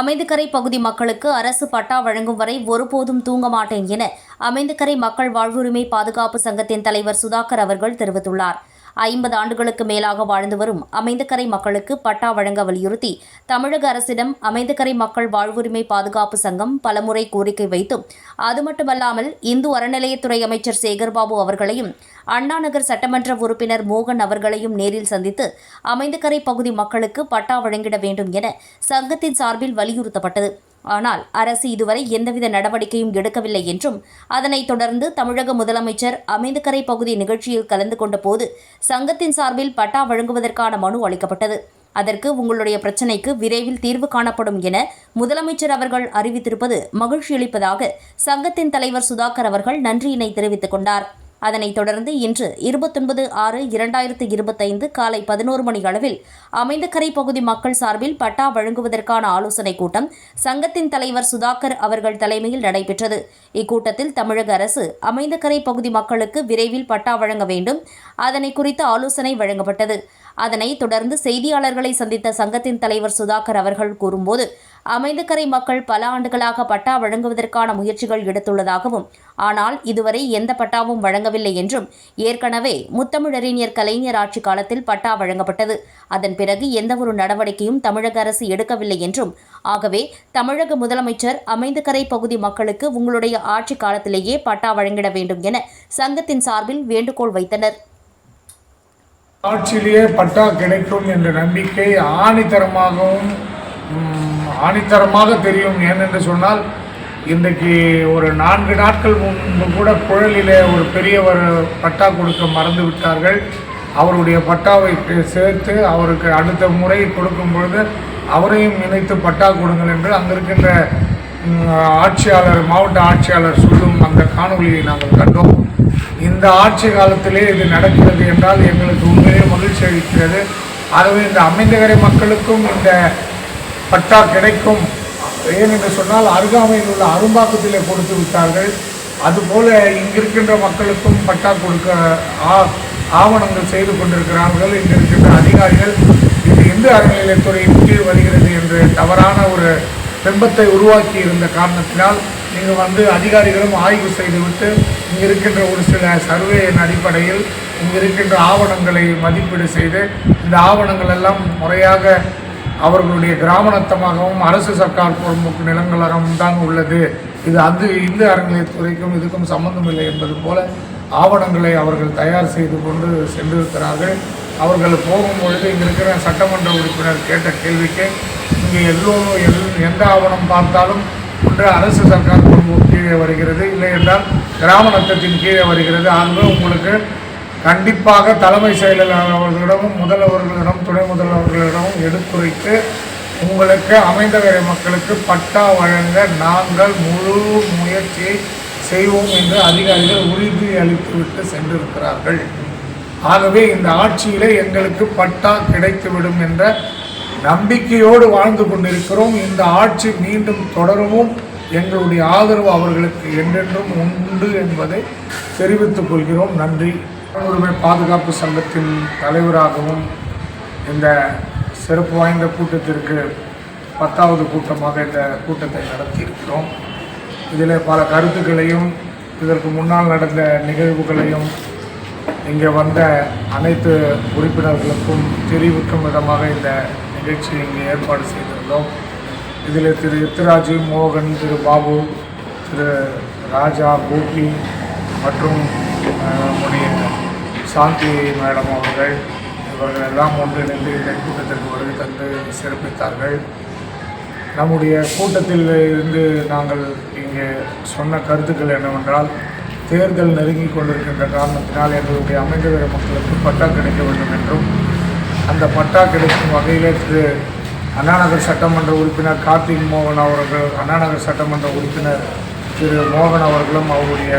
அமைந்துக்கரை பகுதி மக்களுக்கு அரசு பட்டா வழங்கும் வரை ஒருபோதும் தூங்க மாட்டேன் என அமைந்துக்கரை மக்கள் வாழ்வுரிமை பாதுகாப்பு சங்கத்தின் தலைவர் சுதாகர் அவர்கள் தெரிவித்துள்ளார். ஐம்பது ஆண்டுகளுக்கு மேலாக வாழ்ந்து வரும் அமைந்தக்கரை மக்களுக்கு பட்டா வழங்க வலியுறுத்தி தமிழக அரசிடம் அமைந்தக்கரை மக்கள் வாழ்வுரிமை பாதுகாப்பு சங்கம் பலமுறை கோரிக்கை வைத்தும் அது மட்டுமல்லாமல் இந்து அறநிலையத்துறை அமைச்சர் சேகர்பாபு அவர்களையும் அண்ணாநகர் சட்டமன்ற உறுப்பினர் மோகன் அவர்களையும் நேரில் சந்தித்து அமைந்தக்கரை பகுதி மக்களுக்கு பட்டா வழங்கிட வேண்டும் என சங்கத்தின் சார்பில் வலியுறுத்தப்பட்டது. ஆனால் அரசு இதுவரை எந்தவித நடவடிக்கையும் எடுக்கவில்லை என்றும் அதனைத் தொடர்ந்து தமிழக முதலமைச்சர் அமைந்துக்கரை பகுதி நிகழ்ச்சியில் கலந்து கொண்டபோது சங்கத்தின் சார்பில் பட்டா வழங்குவதற்கான மனு அளிக்கப்பட்டது. அதற்கு உங்களுடைய பிரச்சினைக்கு விரைவில் தீர்வு காணப்படும் என முதலமைச்சர் அவர்கள் அறிவித்திருப்பது மகிழ்ச்சியளிப்பதாக சங்கத்தின் தலைவர் சுதாகர் அவர்கள் நன்றியினை தெரிவித்துக் கொண்டார். அதனைத் தொடர்ந்து இன்று இருபத்தொன்பது ஆறு இரண்டாயிரத்து இருபத்தைந்து காலை பதினோரு மணி அளவில் அமைந்தகரை பகுதி மக்கள் சார்பில் பட்டா வழங்குவதற்கான ஆலோசனைக் கூட்டம் சங்கத்தின் தலைவர் சுதாகர் அவர்கள் தலைமையில் நடைபெற்றது. இக்கூட்டத்தில் தமிழக அரசு அமைந்தகரை பகுதி மக்களுக்கு விரைவில் பட்டா வழங்க வேண்டும். அதனை குறித்து ஆலோசனை வழங்கப்பட்டது. அதனை தொடர்ந்து செய்தியாளர்களை சந்தித்த சங்கத்தின் தலைவர் சுதாகர் அவர்கள் கூறும்போது அமைந்தக்கரை மக்கள் பல ஆண்டுகளாக பட்டா வழங்குவதற்கான முயற்சிகள் எடுத்துள்ளதாகவும் ஆனால் இதுவரை எந்த பட்டாவும் வழங்கவில்லை என்றும் ஏற்கனவே முத்தமிழறிஞர் கலைஞர் ஆட்சி காலத்தில் பட்டா வழங்கப்பட்டது. அதன் பிறகு எந்தவொரு நடவடிக்கையும் தமிழக அரசு எடுக்கவில்லை என்றும் ஆகவே தமிழக முதலமைச்சர் அமைந்தக்கரை பகுதி மக்களுக்கு உங்களுடைய ஆட்சி காலத்திலேயே பட்டா வழங்கிட வேண்டும் என சங்கத்தின் சார்பில் வேண்டுகோள் வைத்தனர். ஆட்சியிலேயே பட்டா கிடைக்கும் என்ற நம்பிக்கை ஆணித்தரமாகவும் ஆணித்தரமாக தெரியும் ஏனென்று சொன்னால் இன்றைக்கு ஒரு நான்கு நாட்கள் முன்பு கூட குழலில் ஒரு பெரியவர் பட்டா கொடுக்க மறந்து விட்டார்கள். அவருடைய பட்டாவை சேர்த்து அவருக்கு அடுத்த முறை கொடுக்கும் பொழுது அவரையும் இணைத்து பட்டா கொடுங்கள் என்று அங்கே இருக்கின்ற ஆட்சியாளர் மாவட்ட ஆட்சியாளர் சொல்லும் அந்த காணொளியை நாங்கள் கண்டோம். இந்த ஆட்சி காலத்திலே இது நடக்கிறது என்றால் எங்களுக்கு உண்மையிலே மகிழ்ச்சி அளிக்கிறது. ஆகவே இந்த அமைந்தகரை மக்களுக்கும் இந்த பட்டா கிடைக்கும். ஏனென்று சொன்னால் அருகாமையில் உள்ள அரும்பாக்கத்திலே கொடுத்து விட்டார்கள். அதுபோல இங்கிருக்கின்ற மக்களுக்கும் பட்டா கொடுக்க ஆ- ஆவணங்கள் செய்து கொண்டிருக்கிறார்கள். இங்கிருக்கின்ற அதிகாரிகள் இது இந்து அறநிலையத்துறையின் கீழ் வருகிறது என்று தவறான ஒரு பிம்பத்தை உருவாக்கி இருந்த காரணத்தினால் நீங்கள் வந்து அதிகாரிகளும் ஆய்வு செய்துவிட்டு இங்கே இருக்கின்ற ஒரு சில சர்வேயின் அடிப்படையில் இங்கே இருக்கின்ற ஆவணங்களை மதிப்பீடு செய்து இந்த ஆவணங்கள் எல்லாம் முறையாக அவர்களுடைய கிராமணத்தமாகவும் அரசு சர்க்கார் பொறுப்புக்கு நிலங்களாகவும் தான் உள்ளது. இது அது இந்து அறநிலையத்துறைக்கும் இதுக்கும் சம்பந்தம் இல்லை என்பது போல ஆவணங்களை அவர்கள் தயார் செய்து கொண்டு சென்றிருக்கிறார்கள். அவர்கள் போகும்பொழுது இங்கே இருக்கிற சட்டமன்ற உறுப்பினர் கேட்ட கேள்விக்கு இங்கே எல்லோரும் எல் எந்த ஆவணம் பார்த்தாலும் ஒன்று அரசு சர்க்கார் பொறுப்பு கீழே வருகிறது. இல்லை என்றால் கிராம நத்தத்தின் கீழே வருகிறது. ஆகவே உங்களுக்கு கண்டிப்பாக தலைமை செயலாளர் அவர்களிடமும் முதல்வர்களிடம் துணை முதல்வர்களிடமும் எடுத்துரைத்து உங்களுக்கு அமைந்தவரை மக்களுக்கு பட்டா வழங்க நாங்கள் முழு முயற்சியை செய்வோம் என்று அதிகாரிகள் உறுதி அளித்துவிட்டு சென்றிருக்கிறார்கள். ஆகவே இந்த ஆட்சியிலே எங்களுக்கு பட்டா கிடைத்துவிடும் என்ற நம்பிக்கையோடு வாழ்ந்து கொண்டிருக்கிறோம். இந்த ஆட்சி மீண்டும் தொடரவும் எங்களுடைய ஆதரவு அவர்களுக்கு என்றென்றும் உண்டு என்பதை தெரிவித்துக் கொள்கிறோம். நன்றி. உரிமை பாதுகாப்பு சங்கத்தின் தலைவராகவும் இந்த சிறப்பு வாய்ந்த கூட்டத்திற்கு பத்தாவது கூட்டமாக இந்த கூட்டத்தை நடத்தியிருக்கிறோம். இதில் பல கருத்துக்களையும் இதற்கு முன்னால் நடந்த நிகழ்வுகளையும் இங்கே வந்த அனைத்து உறுப்பினர்களுக்கும் தெரிவிக்கும் விதமாக இந்த நிகழ்ச்சி இங்கே ஏற்பாடு செய்திருந்தோம். இதில் திரு எத்திராஜு மோகன் திரு பாபு திரு ராஜா கோபி மற்றும் நம்முடைய சாந்தி மேடம் அவர்கள் இவர்கள் எல்லாம் ஒன்றிணைந்து இந்த கூட்டத்திற்கு வருகை தந்து சிறப்பித்தார்கள். நம்முடைய கூட்டத்தில் இருந்து நாங்கள் இங்கே சொன்ன கருத்துக்கள் என்னவென்றால் தேர்தல் நெருங்கி கொண்டிருக்கின்ற காரணத்தினால் எங்களுடைய அமைந்தவர மக்களுக்கு பட்டா கிடைக்க வேண்டும் என்றும் அந்த பட்டா கிடைக்கும் வகையிலே திரு. அண்ணாநகர் சட்டமன்ற உறுப்பினர் கார்த்திக் மோகன் அவர்கள் அண்ணாநகர் சட்டமன்ற உறுப்பினர் திரு. மோகன் அவர்களும் அவருடைய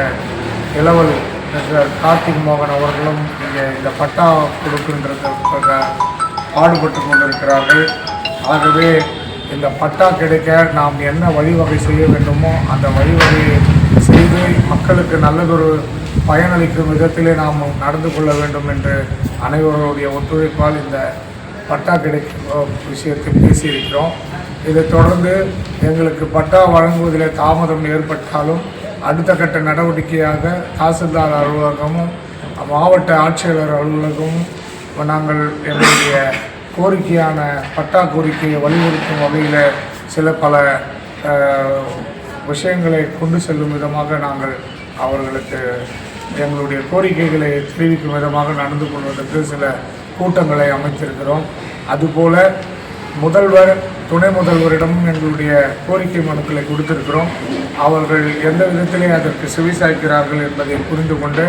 இளவல் மிஸ்டர் கார்த்திக் மோகன் அவர்களும் இங்கே இந்த பட்டா கொடுக்கின்றதற்காக பாடுபட்டு கொண்டிருக்கிறார்கள். ஆகவே இந்த பட்டா கிடைக்க நாம் என்ன வழிவகை செய்ய வேண்டுமோ அந்த வழிவகையை செய்து மக்களுக்கு நல்லதொரு பயனளிக்கும் விதத்திலே நாம் நடந்து கொள்ள வேண்டும் என்று அனைவருடைய ஒத்துழைப்பால் இந்த பட்டா கிடைக்கும் விஷயத்தை பேசியிருக்கிறோம். இதைத் தொடர்ந்து எங்களுக்கு பட்டா வழங்குவதில் தாமதம் ஏற்பட்டாலும் அடுத்த கட்ட நடவடிக்கையாக தாசில்தார் அலுவலகமும் மாவட்ட ஆட்சியாளர் அலுவலகமும் நாங்கள் எங்களுடைய கோரிக்கையான பட்டா கோரிக்கையை வலியுறுத்தும் வகையில் சில பல விஷயங்களை கொண்டு செல்லும் விதமாக நாங்கள் அவர்களுக்கு எங்களுடைய கோரிக்கைகளை தெரிவிக்கும் விதமாக நடந்து கொள்வதற்கு சில கூட்டங்களை அமைத்திருக்கிறோம். அதுபோல முதல்வர் துணை முதல்வரிடமும் எங்களுடைய கோரிக்கை மனுக்களை கொடுத்திருக்கிறோம். அவர்கள் எந்த விதத்திலே அதற்கு செவிசாய்க்கிறார்கள் என்பதை புரிந்து கொண்டு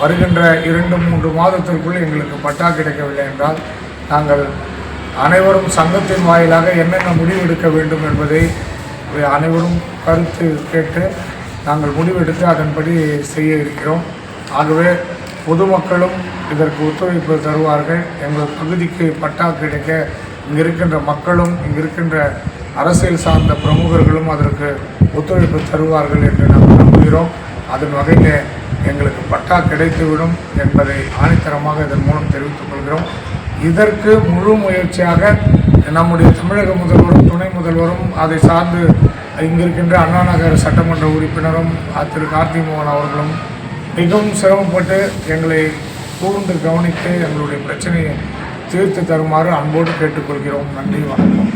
வருகின்ற இரண்டு மூன்று மாதத்திற்குள் எங்களுக்கு பட்டா கிடைக்கவில்லை என்றால் நாங்கள் அனைவரும் சங்கத்தின் வாயிலாக என்னென்ன முடிவெடுக்க வேண்டும் என்பதை அனைவரும் கருத்து கேட்டு நாங்கள் முடிவெடுத்து அதன்படி செய்ய இருக்கிறோம். ஆகவே பொதுமக்களும் இதற்கு ஒத்துழைப்பு தருவார்கள். எங்கள் பகுதிக்கு பட்டா கிடைக்க இங்கே இருக்கின்ற மக்களும் இங்கே இருக்கின்ற அரசியல் சார்ந்த பிரமுகர்களும் அதற்கு ஒத்துழைப்பு தருவார்கள் என்று நாங்கள் நம்புகிறோம். அதன் வகையில் எங்களுக்கு பட்டா கிடைத்துவிடும் என்பதை ஆணித்தரமாக இதன் மூலம் தெரிவித்துக் கொள்கிறோம். இதற்கு முழு முயற்சியாக நம்முடைய தமிழக முதல்வரும் துணை முதல்வரும் அதை சார்ந்து இங்கிருக்கின்ற அண்ணா நகர் சட்டமன்ற உறுப்பினரும் திரு. கார்த்தி மோகன் அவர்களும் மிகவும் சிரமப்பட்டு எங்களை கூர்ந்து கவனித்து எங்களுடைய பிரச்சனையை தீர்த்து தருமாறு அன்போடு கேட்டுக்கொள்கிறோம். நன்றி வணக்கம்.